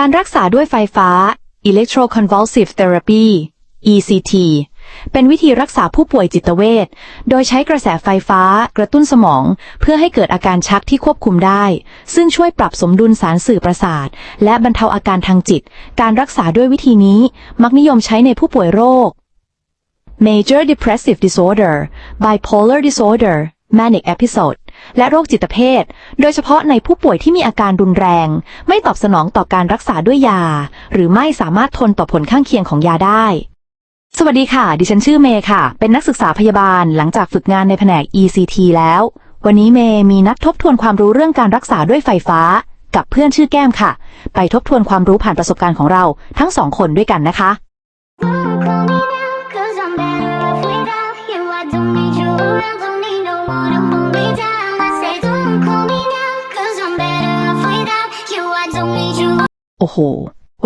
การรักษาด้วยไฟฟ้า electroconvulsive therapy ECT เป็นวิธีรักษาผู้ป่วยจิตเวช โดยใช้กระแสไฟฟ้ากระตุ้นสมอง เพื่อให้เกิดอาการชักที่ควบคุมได้ ซึ่งช่วยปรับสมดุลสารสื่อประสาท และบรรเทาอาการทางจิต การรักษาด้วยวิธีนี้มักนิยมใช้ในผู้ป่วยโรค Major Depressive Disorder Bipolar Disorder Manic Episode และโรคจิตเภท โดยเฉพาะในผู้ป่วยที่มีอาการรุนแรง ไม่ตอบสนองต่อการรักษาด้วยยา หรือไม่สามารถทนต่อผลข้างเคียงของยาได้ สวัสดีค่ะ ดิฉันชื่อเมย์ค่ะ เป็นนักศึกษาพยาบาลหลังจากฝึกงานในแผนก ECT แล้ว วันนี้เมย์มีนัดทบทวนความรู้เรื่องการรักษาด้วยไฟฟ้า กับเพื่อนชื่อแก้มค่ะ ไปทบทวนความรู้ผ่านประสบการณ์ของเราทั้งสองคนด้วยกันนะคะ call me now, cause I'm better off without you. I don't need you around, อ้โห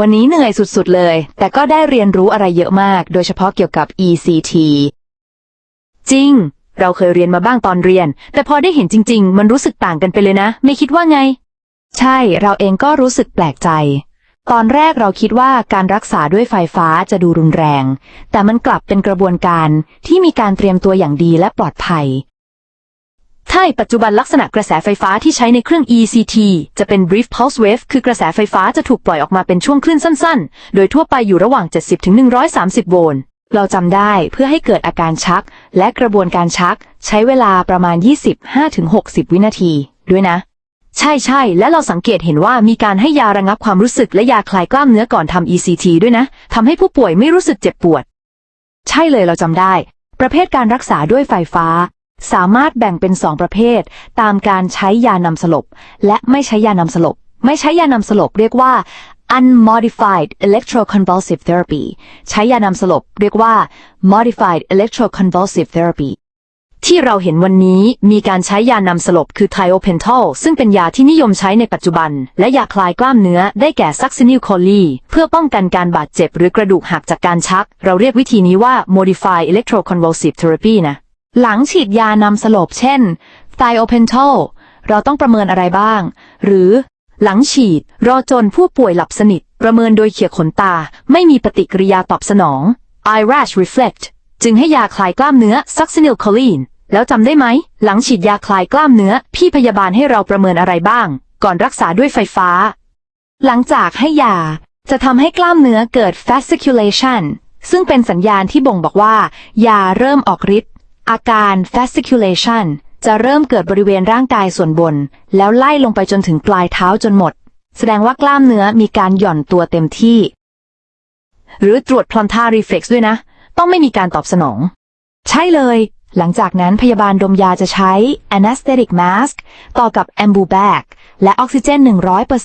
วันนี้เหนื่อยสุดๆเลย แต่ก็ได้เรียนรู้อะไรเยอะมาก โดยเฉพาะเกี่ยวกับ ECT จริง เราเคยเรียนมาบ้างตอนเรียน แต่พอได้เห็นจริง ๆ มันรู้สึกต่างกันไปเลยนะ ไม่คิดว่าไง ใช่ เราเองก็รู้สึกแปลกใจ ตอนแรกเราคิดว่าการรักษาด้วยไฟฟ้าจะดูรุนแรง แต่มันกลับเป็นกระบวนการที่มีการเตรียมตัวอย่างดีและปลอดภัย ใช่ปัจจุบันลักษณะกระแสไฟฟ้าที่ใช้ในเครื่อง ECT จะเป็น brief pulse wave คือกระแสไฟฟ้าจะถูกปล่อยออกมาเป็นช่วงคลื่นสั้นๆ โดยทั่วไปอยู่ระหว่าง 70ถึง130 โวลต์ เราจำได้เพื่อให้เกิดอาการชัก และกระบวนการชัก ใช้เวลาประมาณ 25ถึง60 วินาที ด้วยนะ ใช่ใช่ และเราสังเกตเห็นว่ามีการให้ยาระงับความรู้สึกและยาคลายกล้ามเนื้อก่อนทำ ECT ด้วยนะทำให้ผู้ป่วยไม่รู้สึกเจ็บปวด ใช่เลยเราจำได้ ประเภทการรักษาด้วยไฟฟ้า สามารถแบ่งเป็น2ประเภท ตามการใช้ยานำสลบ และไม่ใช้ยานำสลบ ไม่ใช้ยานำสลบเรียกว่า unmodified electroconvulsive therapy ใช้ยานำสลบเรียกว่า modified electroconvulsive therapy ที่เราเห็นวันนี้มีการใช้ยานำสลบคือ thiopental ซึ่งเป็นยาที่นิยมใช้ในปัจจุบัน และยาคลายกล้ามเนื้อได้แก่ succinyl choline เพื่อป้องกันการบาดเจ็บหรือกระดูกหักจากการชัก เราเรียกวิธีนี้ว่า modified electroconvulsive therapy นะ หลังฉีดยานำสลบเช่น thiopental เราต้องประเมินอะไรบ้าง หรือ หลังฉีด รอจนผู้ป่วยหลับสนิท ประเมินโดยเขี่ยขนตา ไม่มีปฏิกิริยาตอบสนอง eye rash reflect จึงให้ยาคลายกล้ามเนื้อ succinyl choline แล้วจำได้ไหม หลังฉีดยาคลายกล้ามเนื้อ พี่พยาบาลให้เราประเมินอะไรบ้าง ก่อนรักษาด้วยไฟฟ้า หลังจากให้ยา จะทำให้กล้ามเนื้อเกิด fasciculation ซึ่งเป็นสัญญาณที่บ่งบอกว่า ยาเริ่มออกฤทธิ์ อาการ fasciculation จะเริ่มเกิดบริเวณร่างกายส่วนบน แล้วไล่ลงไปจนถึงปลายเท้าจนหมด แสดงว่ากล้ามเนื้อมีการหย่อนตัวเต็มที่ หรือตรวจ plantar reflex ด้วยนะ ต้องไม่มีการตอบสนอง ใช่เลย หลังจากนั้นพยาบาลดมยาจะใช้ anesthetic mask ต่อกับ ambu bag และออกซิเจน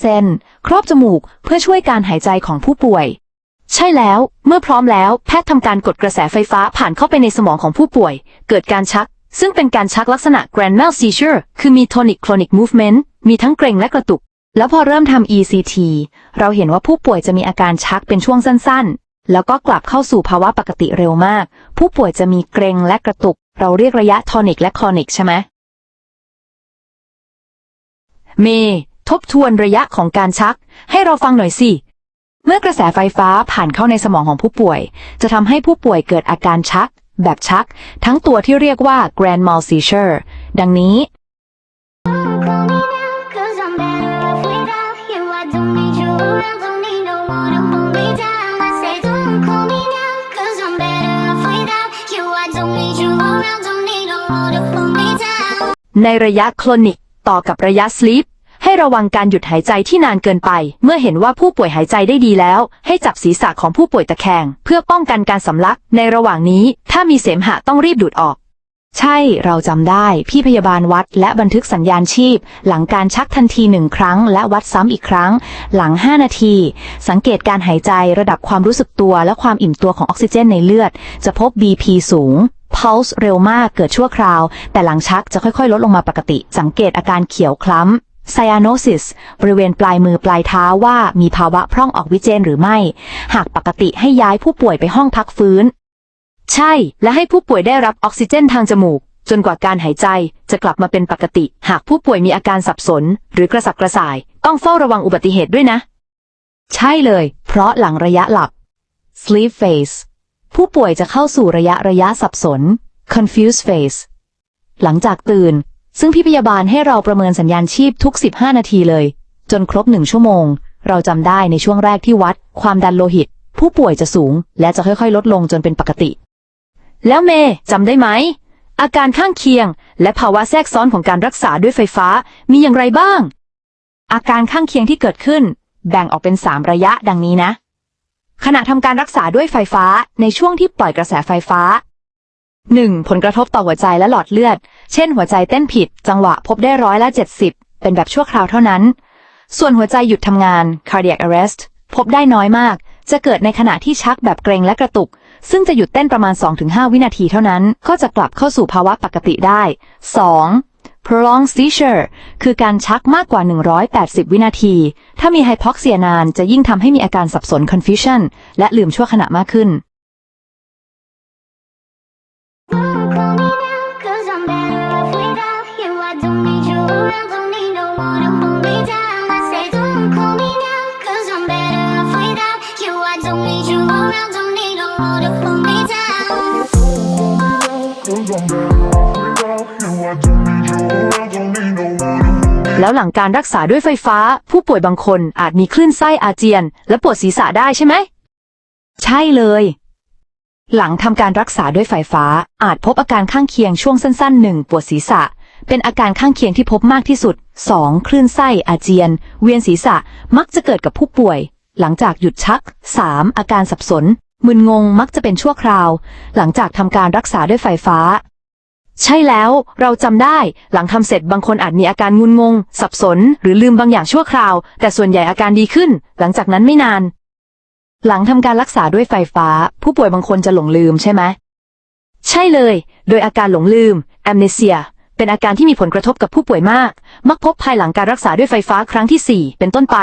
100%ครอบจมูกเพื่อช่วยการหายใจของผู้ป่วย ใช่แล้ว เมื่อพร้อมแล้วแพทย์ทำการกดกระแสไฟฟ้าผ่านเข้าไปในสมองของผู้ป่วย เกิดการชัก ซึ่งเป็นการชักลักษณะ grand mal seizure คือมี tonic clonic movement มีทั้งเกร็งและกระตุก แล้วพอเริ่มทำ ECT เราเห็นว่าผู้ป่วยจะมีอาการชักเป็นช่วงสั้นๆ แล้วก็กลับเข้าสู่ภาวะปกติเร็วมาก ผู้ป่วยจะมีเกร็งและกระตุก เราเรียกระยะ tonic และ clonic ใช่ไหมเม ทบทวนระยะของการชัก ให้เราฟังหน่อยสิ เมื่อกระแสไฟฟ้าผ่านเข้าในสมองของผู้ป่วย จะทำให้ผู้ป่วยเกิดอาการชัก แบบชัก ทั้งตัวที่เรียกว่า grand mal seizure ดังนี้ ในระยะคลนิกต่อกับระยะสลีป ให้ระวังการหยุดหายใจที่นานเกินไป เมื่อเห็นว่าผู้ป่วยหายใจได้ดีแล้ว ให้จับศีรษะของผู้ป่วยตะแคง เพื่อป้องกันการสำลัก ในระหว่างนี้ ถ้ามีเสมหะต้องรีบดูดออก ใช่ เราจำได้ พี่พยาบาลวัดและบันทึกสัญญาณชีพ หลังการชักทันทีหนึ่งครั้ง และวัดซ้ำอีกครั้ง หลัง 5 นาที สังเกตการหายใจระดับความรู้สึกตัวและความอิ่มตัวของออกซิเจนในเลือด จะพบ BP สูง pulse เร็วมากเกิดชั่วคราว แต่หลังชักจะค่อยๆ ลดลงมาปกติ สังเกตอาการเขียวคล้ำ cyanosis บริเวณปลายมือปลายเท้าว่ามีภาวะพร่องออกซิเจนหรือไม่ หากปกติให้ย้ายผู้ป่วยไปห้องพักฟื้น ใช่ และให้ผู้ป่วยได้รับออกซิเจนทางจมูก จนกว่าการหายใจจะกลับมาเป็นปกติ หากผู้ป่วยมีอาการสับสน หรือกระสับกระส่าย ต้องเฝ้าระวังอุบัติเหตุด้วยนะ ใช่เลย เพราะหลังระยะหลับ sleep phase ผู้ป่วยจะเข้าสู่ระยะระยะสับสน confused phase หลังจากตื่น ซึ่งพี่พยาบาลให้เราประเมินสัญญาณชีพทุก 15 นาทีเลย จนครบหนึ่งชั่วโมง เราจำได้ในช่วงแรกที่วัด ความดันโลหิต ผู้ป่วยจะสูง และจะค่อยๆ ลดลงจนเป็นปกติ แล้วเมย์จำได้ไหม อาการข้างเคียง และภาวะแทรกซ้อนของการรักษาด้วยไฟฟ้ามีอย่างไรบ้าง อาการข้างเคียงที่เกิดขึ้น แบ่งออกเป็น3ระยะดังนี้นะ ขณะทำการรักษาด้วยไฟฟ้าในช่วงที่ปล่อยกระแสไฟฟ้า 1. ผลกระทบต่อหัวใจและหลอดเลือด เช่นหัวใจเต้นผิด จังหวะพบได้ร้อยละ 70 เป็นแบบชั่วคราวเท่านั้น ส่วนหัวใจหยุดทำงาน cardiac arrest พบได้น้อยมาก จะเกิดในขณะที่ชักแบบเกรงและกระตุก ซึ่งจะหยุดเต้นประมาณ 2-5 วินาทีเท่านั้น ก็จะกลับเข้าสู่ภาวะปกติได้ 2. prolonged seizure คือการชักมากกว่า 180 วินาที ถ้ามี hypoxia นานจะยิ่งทำให้มีอาการสับสน confusion และลืมชั่วขณะมากขึ้น แล้วหลังการรักษาด้วยไฟฟ้า ผู้ป่วยบางคนอาจมีคลื่นไส้อาเจียน และปวดศีรษะได้ใช่ไหม ใช่เลย หลังทำการรักษาด้วยไฟฟ้า อาจพบอาการข้างเคียงช่วงสั้นๆหนึ่งปวดศีรษะ เป็นอาการข้างเคียงที่พบมากที่สุด 2. คลื่นไส้อาเจียน เวียนศีรษะมักจะเกิดกับผู้ป่วย หลังจากหยุดชัก 3. อาการสับสนมึนงงมักจะเป็นชั่วคราว หลังจากทำการรักษาด้วยไฟฟ้า ใช่แล้ว เราจำได้ หลังทำเสร็จบางคนอาจมีอาการงุนงง สับสน หรือลืมบางอย่างชั่วคราว แต่ส่วนใหญ่อาการดีขึ้น หลังจากนั้นไม่นาน หลังทำการรักษาด้วยไฟฟ้า ผู้ป่วยบางคนจะหลงลืมใช่ไหม ใช่เลย โดยอาการหลงลืม amnesia เป็นอาการที่มีผลกระทบกับผู้ป่วยมาก มักพบภายหลังการรักษาด้วยไฟฟ้าครั้งที่ 4 เป็นต้นไป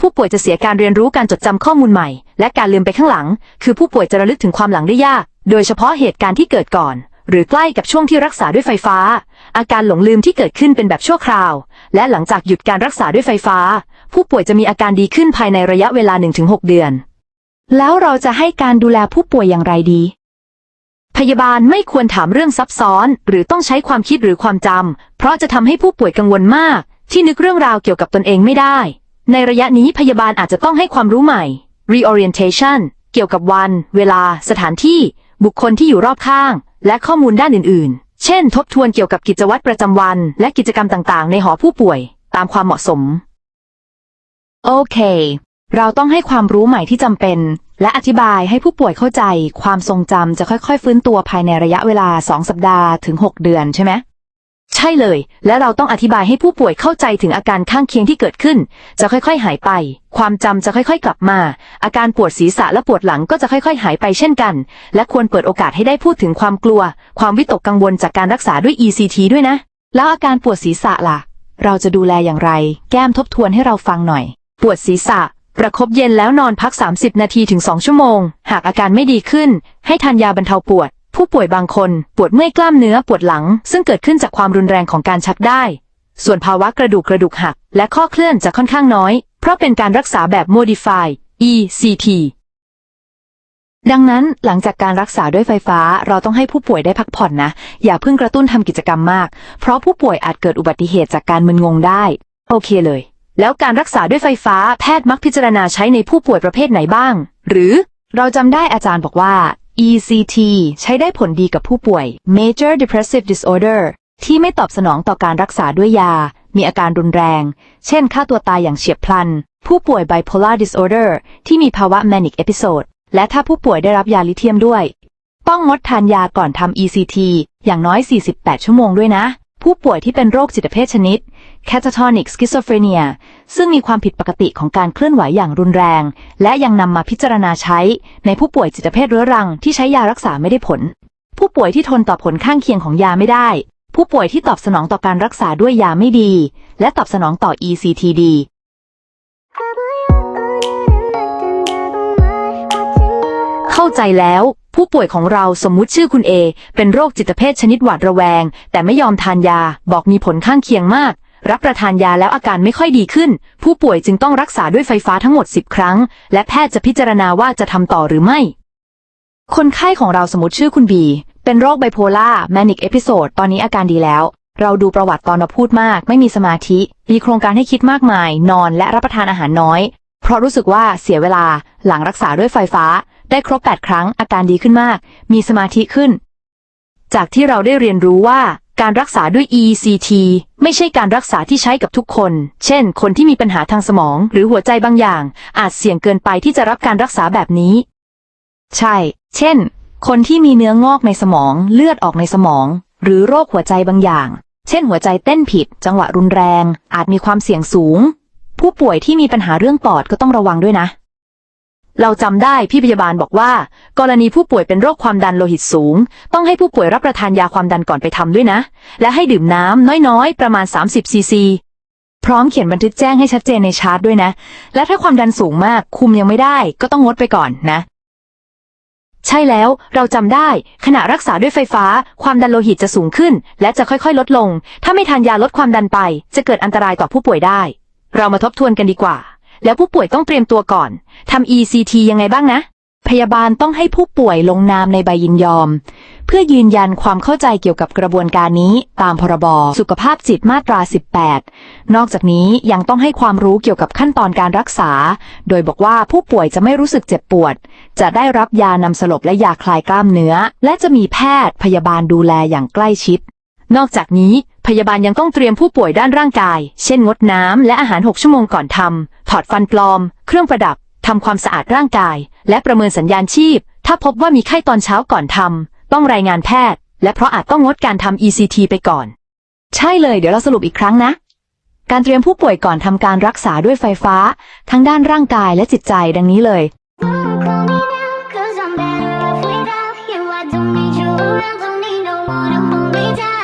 ผู้ป่วยจะเสียการเรียนรู้การจดจำข้อมูลใหม่ และการลืมไปข้างหลัง คือผู้ป่วยจะระลึกถึงความหลังได้ยาก โดยเฉพาะเหตุการณ์ที่เกิดก่อน หรือใกล้กับช่วงที่รักษาด้วยไฟฟ้า อาการหลงลืมที่เกิดขึ้นเป็นแบบชั่วคราว และหลังจากหยุดการรักษาด้วยไฟฟ้า ผู้ป่วยจะมีอาการดีขึ้นภายในระยะเวลา 1-6 เดือน แล้วเราจะให้การดูแลผู้ป่วยอย่างไรดี พยาบาลไม่ควรถามเรื่องซับซ้อน หรือต้องใช้ความคิดหรือความจำเพราะจะทำให้ผู้ป่วยกังวลมาก ที่นึกเรื่องราวเกี่ยวกับตนเองไม่ได้ ในระยะนี้พยาบาลอาจจะต้องให้ความรู้ใหม่ reorientation เกี่ยวกับวัน เวลา สถานที่ บุคคลที่อยู่รอบข้าง และข้อมูลด้านอื่นๆ เช่น ทบทวนเกี่ยวกับกิจวัตรประจำวัน และกิจกรรมต่างๆ ในหอผู้ป่วย ตามความเหมาะสม โอเค เราต้องให้ความรู้ใหม่ที่จำเป็น และอธิบายให้ผู้ป่วยเข้าใจ ความทรงจำจะค่อยๆ ฟื้นตัวภายในระยะเวลา 2 สัปดาห์ถึง 6 เดือนใช่ไหม ใช่เลย และเราต้องอธิบายให้ผู้ป่วยเข้าใจถึงอาการข้างเคียงที่เกิดขึ้น จะค่อยๆ หายไป ความจำจะค่อยๆ กลับมา อาการปวดศีรษะและปวดหลังก็จะค่อยๆ หายไปเช่นกัน และควรเปิดโอกาสให้ได้พูดถึงความกลัว ความวิตกกังวลจากการรักษาด้วย ECT ด้วยนะ แล้วอาการปวดศีรษะล่ะ เราจะดูแลอย่างไร แก้มทบทวนให้เราฟังหน่อย ปวดศีรษะประคบเย็นแล้วนอนพัก 30 นาทีถึง 2 ชั่วโมง หากอาการไม่ดีขึ้น ให้ทานยาบรรเทาปวด ผู้ป่วยบางคนปวดเมื่อยกล้ามเนื้อปวดหลัง ซึ่งเกิดขึ้นจากความรุนแรงของการชักได้ ส่วนภาวะกระดูกกระดูกหัก และข้อเคลื่อนจะค่อนข้างน้อย เพราะเป็นการรักษาแบบ modify ECT ดังนั้นหลังจากการรักษาด้วยไฟฟ้าเราต้องให้ผู้ป่วยได้พักผ่อนนะ อย่าเพิ่งกระตุ้นทำกิจกรรมมาก เพราะผู้ป่วยอาจเกิดอุบัติเหตุจากการมึนงงได้ โอเคเลย แล้วการรักษาด้วยไฟฟ้าแพทย์มักพิจารณาใช้ในผู้ป่วยประเภทไหนบ้าง หรือเราจำได้อาจารย์บอกว่า ECT ใช้ได้ผลดีกับผู้ป่วย Major Depressive Disorder ที่ไม่ตอบสนองต่อการรักษาด้วยยา มีอาการรุนแรง เช่นฆ่าตัวตายอย่างเฉียบพลัน ผู้ป่วย Bipolar Disorder ที่มีภาวะ Manic Episode และถ้าผู้ป่วยได้รับยาลิเทียมด้วย ต้องงดทานยาก่อนทำ ECT อย่างน้อย 48 ชั่วโมงด้วยนะ ผู้ป่วยที่เป็นโรคจิตเภทชนิด catatonic schizophrenia ซึ่งมีความผิดปกติของการเคลื่อนไหวอย่างรุนแรง และยังนำมาพิจารณาใช้ ในผู้ป่วยจิตเภทเรื้อรังที่ใช้ยารักษาไม่ได้ผล ผู้ป่วยที่ทนต่อผลข้างเคียงของยาไม่ได้ ผู้ป่วยที่ตอบสนองต่อการรักษาด้วยยาไม่ดี และตอบสนองต่อ ECTD ใจแล้ว ผู้ป่วยของเราสมมุติชื่อคุณเอ เป็นโรคจิตเภทชนิดหวาดระแวง แต่ไม่ยอมทานยา บอกมีผลข้างเคียงมาก รับประทานยาแล้วอาการไม่ค่อยดีขึ้น ผู้ป่วยจึงต้องรักษาด้วยไฟฟ้าทั้งหมด 10 ครั้ง และแพทย์จะพิจารณาว่าจะทำต่อหรือไม่ คนไข้ของเราสมมติชื่อคุณบี เป็นโรคไบโพล่าแมนิกเอพิโซดตอนนี้อาการดีแล้วเราดูประวัติตอนเราพูดมาก ไม่มีสมาธิ มีโครงการให้คิดมากมาย นอนและรับประทานอาหารน้อย เพราะรู้สึกว่าเสียเวลาหลังรักษาด้วยไฟฟ้า ได้ครบ 8 ครั้งอาการดีขึ้นมาก มีสมาธิขึ้น จากที่เราได้เรียนรู้ว่าการรักษาด้วย ECT ไม่ใช่การรักษาที่ใช้กับทุกคน เช่น คนที่มีปัญหาทางสมองหรือหัวใจบางอย่าง อาจเสี่ยงเกินไปที่จะรับการรักษาแบบนี้ ใช่ เช่น คนที่มีเนื้องอกในสมอง เลือดออกในสมอง หรือโรคหัวใจบางอย่าง เช่น หัวใจเต้นผิด จังหวะรุนแรง อาจมีความเสี่ยงสูง ผู้ป่วยที่มีปัญหาเรื่องปอดก็ต้องระวังด้วยนะ เราจำได้พี่พยาบาลบอกว่า กรณีผู้ป่วยเป็นโรคความดันโลหิตสูง ต้องให้ผู้ป่วยรับประทานยาความดันก่อนไปทำด้วยนะ และให้ดื่มน้ำน้อยๆ ประมาณ 30ซีซีพร้อมเขียนบันทึกแจ้งให้ชัดเจนในชาร์ตด้วยนะ และถ้าความดันสูงมากคุมยังไม่ได้ก็ต้องงดไปก่อนนะ ใช่แล้วเราจำได้ขณะรักษาด้วยไฟฟ้า ความดันโลหิตจะสูงขึ้น และจะค่อยๆ ลดลง ถ้าไม่ทานยาลดความดันไป จะเกิดอันตรายต่อผู้ป่วยได้ เรามาทบทวนกันดีกว่า แล้วผู้ป่วยต้องเตรียมตัวก่อนทำ ECT ยังไงบ้างนะ พยาบาลต้องให้ผู้ป่วยลงนามในใบยินยอม เพื่อยืนยันความเข้าใจเกี่ยวกับกระบวนการนี้ตามพรบสุขภาพจิตมาตรา 18 นอกจากนี้ยังต้องให้ความรู้เกี่ยวกับขั้นตอนการรักษา โดยบอกว่าผู้ป่วยจะไม่รู้สึกเจ็บปวด จะได้รับยานำสลบและยาคลายกล้ามเนื้อ และจะมีแพทย์พยาบาลดูแลอย่างใกล้ชิด นอกจากนี้ พยาบาลยังต้องเตรียมผู้ป่วยด้านร่างกาย เช่นงดน้ำและอาหาร 6 ชั่วโมงก่อนทำ ถอดฟันปลอม เครื่องประดับ ทำความสะอาดร่างกาย และประเมินสัญญาณชีพ ถ้าพบว่ามีไข้ตอนเช้าก่อนทำ ต้องรายงานแพทย์ และเพราะอาจต้องงดการทำ ECT ไปก่อน ใช่เลย เดี๋ยวเราสรุปอีกครั้งนะ การเตรียมผู้ป่วยก่อนทำการรักษาด้วยไฟฟ้า ทั้งด้านร่างกายและจิตใจดังนี้เลย cause I'm better off without you. I don't need you around, don't need no one to hold me down.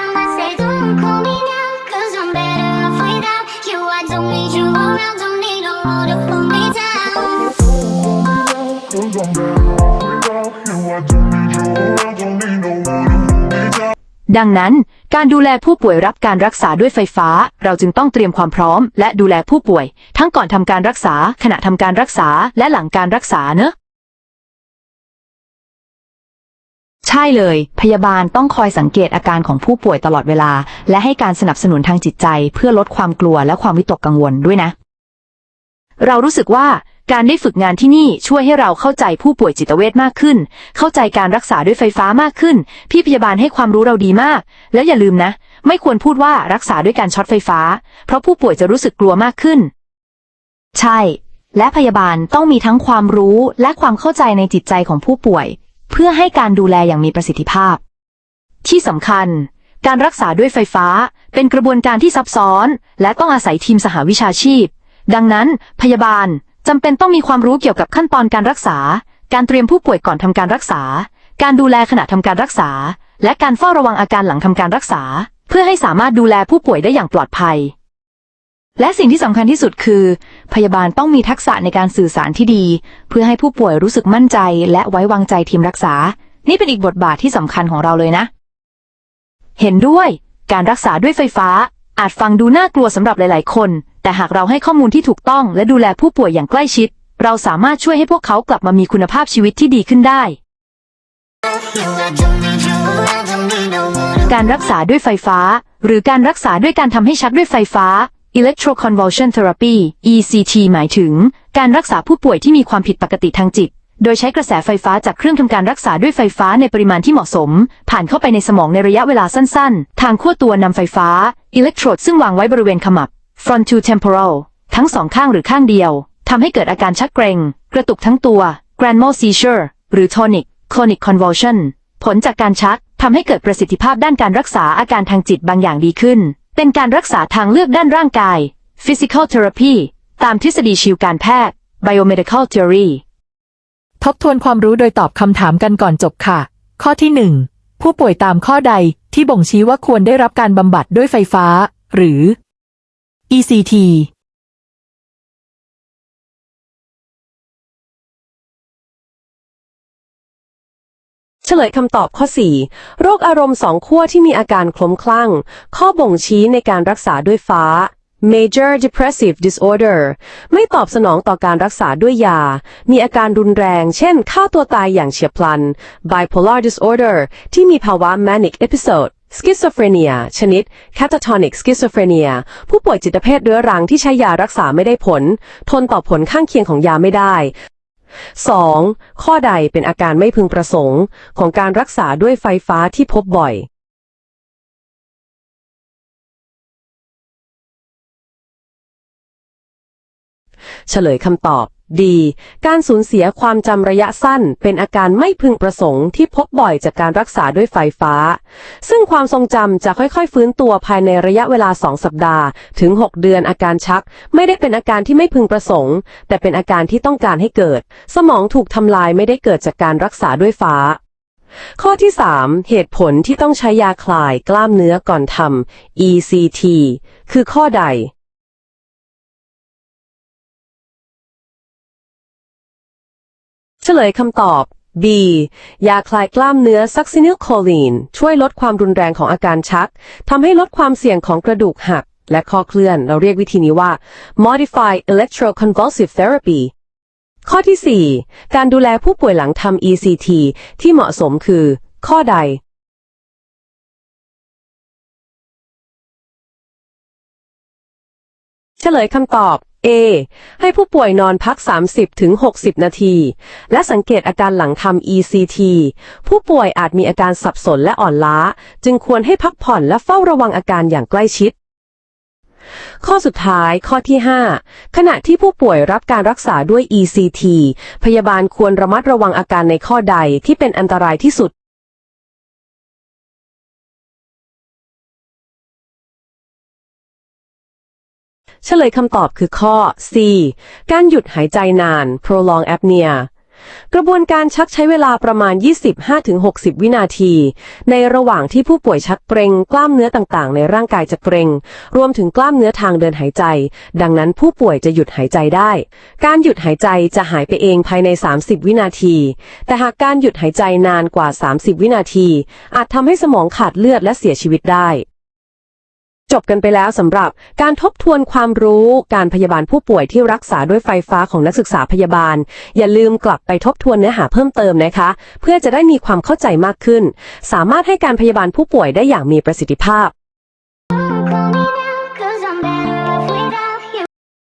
ดังนั้นการดูแลผู้ป่วยรับการรักษาด้วยไฟฟ้า เราจึงต้องเตรียมความพร้อม และดูแลผู้ป่วย ทั้งก่อนทำการรักษา ขณะทำการรักษาและหลังการรักษาเนอะใช่เลย พยาบาลต้องคอยสังเกตอาการของผู้ป่วยตลอดเวลา และให้การสนับสนุนทางจิตใจ เพื่อลดความกลัวและความวิตกกังวลด้วยนะ เรารู้สึกว่าการได้ฝึกงานที่นี่ช่วยให้เราเข้าใจผู้ป่วยจิตเวชมากขึ้น เข้าใจการรักษาด้วยไฟฟ้ามากขึ้น พี่พยาบาลให้ความรู้เราดีมาก แล้วอย่าลืมนะ ไม่ควรพูดว่ารักษาด้วยการช็อตไฟฟ้า เพราะผู้ป่วยจะรู้สึกกลัวมากขึ้น ใช่ และพยาบาลต้องมีทั้งความรู้และความเข้าใจในจิตใจของผู้ป่วย เพื่อให้การดูแลอย่างมีประสิทธิภาพ ที่สำคัญ การรักษาด้วยไฟฟ้า เป็นกระบวนการที่ซับซ้อน และต้องอาศัยทีมสหวิชาชีพ ดังนั้น พยาบาลจำเป็นต้องมีความรู้เกี่ยวกับขั้นตอนการรักษา การเตรียมผู้ป่วยก่อนทำการรักษา การดูแลขณะทำการรักษา และการเฝ้าระวังอาการหลังทำการรักษา เพื่อให้สามารถดูแลผู้ป่วยได้อย่างปลอดภัย และสิ่งที่สำคัญที่สุดคือ พยาบาลต้องมีทักษะในการสื่อสารที่ดี เพื่อให้ผู้ป่วยรู้สึกมั่นใจ และไว้วางใจทีมรักษา นี่เป็นอีกบทบาทที่สำคัญของเราเลยนะ เห็นด้วย การรักษาด้วยไฟฟ้าอาจฟังดูน่ากลัวสำหรับหลาย ๆ คน แต่หากเราให้ข้อมูลที่ถูกต้องและดูแลผู้ป่วยอย่างใกล้ชิด เราสามารถช่วยให้พวกเขากลับมามีคุณภาพชีวิตที่ดีขึ้นได้ การรักษาด้วยไฟฟ้า หรือการรักษาด้วยการทำให้ชักด้วยไฟฟ้า electroconvulsion therapy ECT หมายถึง การรักษาผู้ป่วยที่มีความผิดปกติทางจิต โดยใช้กระแสไฟฟ้าจากเครื่องทำการรักษาด้วยไฟฟ้าในปริมาณที่เหมาะสม ผ่านเข้าไปในสมองในระยะเวลาสั้น ๆ ทางขั้วตัวนำไฟฟ้า electrode ซึ่งวางไว้บริเวณขมับ frontotemporal ทั้งสองข้างหรือข้างเดียวทำให้เกิดอาการชักเกร็ง กระตุกทั้งตัว grand mal seizure หรือ tonic clonic convulsion ผลจากการชักทำให้เกิดประสิทธิภาพด้านการรักษาอาการทางจิตบางอย่างดีขึ้น เป็นการรักษาทางเลือกด้านร่างกาย physical therapy ตามทฤษฎีชิวการแพทย์ biomedical theory ทบทวนความรู้โดยตอบคำถามกันก่อนจบค่ะ ข้อที่ 1 ผู้ป่วยตามข้อใดที่บ่งชี้ว่าควรได้รับการบำบัดด้วยไฟฟ้า หรือ ECT เฉลยคำตอบข้อ 4 โรคอารมณ์สองขั้วที่มีอาการคล้มคลั่ง ข้อบ่งชี้ในการรักษาด้วยฟ้า Major Depressive Disorder ไม่ตอบสนองต่อการรักษาด้วยยา มีอาการรุนแรง เช่นฆ่าตัวตายอย่างเฉียบพลัน Bipolar Disorder ที่มีภาวะ Manic Episode สกิสโซเฟเนียชนิด Catatonic Schizophrenia ผู้ป่วยจิตเภทเรื้อรังที่ใช้ยารักษาไม่ได้ผล ทนต่อผลข้างเคียงของยาไม่ได้ 2. ข้อใดเป็นอาการไม่พึงประสงค์ ของการรักษาด้วยไฟฟ้าที่พบบ่อย เฉลยคำตอบ D การสูญเสียความจำระยะสั้น เป็นอาการไม่พึงประสงค์ที่พบบ่อยจากการรักษาด้วยไฟฟ้า ซึ่งความทรงจำจะค่อยๆ ฟื้นตัวภายในระยะเวลา 2 สัปดาห์ ถึง 6 เดือนอาการชัก ไม่ได้เป็นอาการที่ไม่พึงประสงค์ แต่เป็นอาการที่ต้องการให้เกิด สมองถูกทำลายไม่ได้เกิดจากการรักษาด้วยฟ้าข้อที่ 3 เหตุผลที่ต้องใช้ยาคลายกล้ามเนื้อก่อนทำ ECT คือข้อใด เฉลยคำตอบ B ยาคลายกล้ามเนื้อซักซินิลโคลีน ช่วยลดความรุนแรงของอาการชักทำให้ลดความเสี่ยงของกระดูกหัก และข้อเคลื่อน เราเรียกวิธีนี้ว่า modified electroconvulsive therapy ข้อที่ 4 การดูแลผู้ป่วยหลังทำ ECT ที่เหมาะสมคือ ข้อใด เฉลยคำตอบ A ให้ผู้ป่วยนอนพัก 30-60 นาที และสังเกตอาการหลังทำ ECT ผู้ป่วยอาจมีอาการสับสนและอ่อนล้า จึงควรให้พักผ่อนและเฝ้าระวังอาการอย่างใกล้ชิด ข้อสุดท้ายข้อที่ 5 ขณะที่ผู้ป่วยรับการรักษาด้วย ECT พยาบาลควรระมัดระวังอาการในข้อใดที่เป็นอันตรายที่สุด เฉลยคำตอบคือข้อ C การหยุดหายใจนาน prolonged apnea กระบวนการชักใช้เวลาประมาณ 25-60 วินาที ในระหว่างที่ผู้ป่วยชักเกรง กล้ามเนื้อต่างๆ ในร่างกายจะเกรง รวมถึงกล้ามเนื้อทางเดินหายใจ ดังนั้นผู้ป่วยจะหยุดหายใจได้ การหยุดหายใจจะหายไปเองภายใน 30 วินาที แต่หากการหยุดหายใจนานกว่า 30 วินาที อาจทำให้สมองขาดเลือดและเสียชีวิตได้ จบกันไปแล้วสำหรับการทบทวนความรู้การพยาบาลผู้ป่วยที่รักษาด้วยไฟฟ้าของนักศึกษาพยาบาล อย่าลืมกลับไปทบทวนเนื้อหาเพิ่มเติมนะคะ เพื่อจะได้มีความเข้าใจมากขึ้น สามารถให้การพยาบาลผู้ป่วยได้อย่างมีประสิทธิภาพ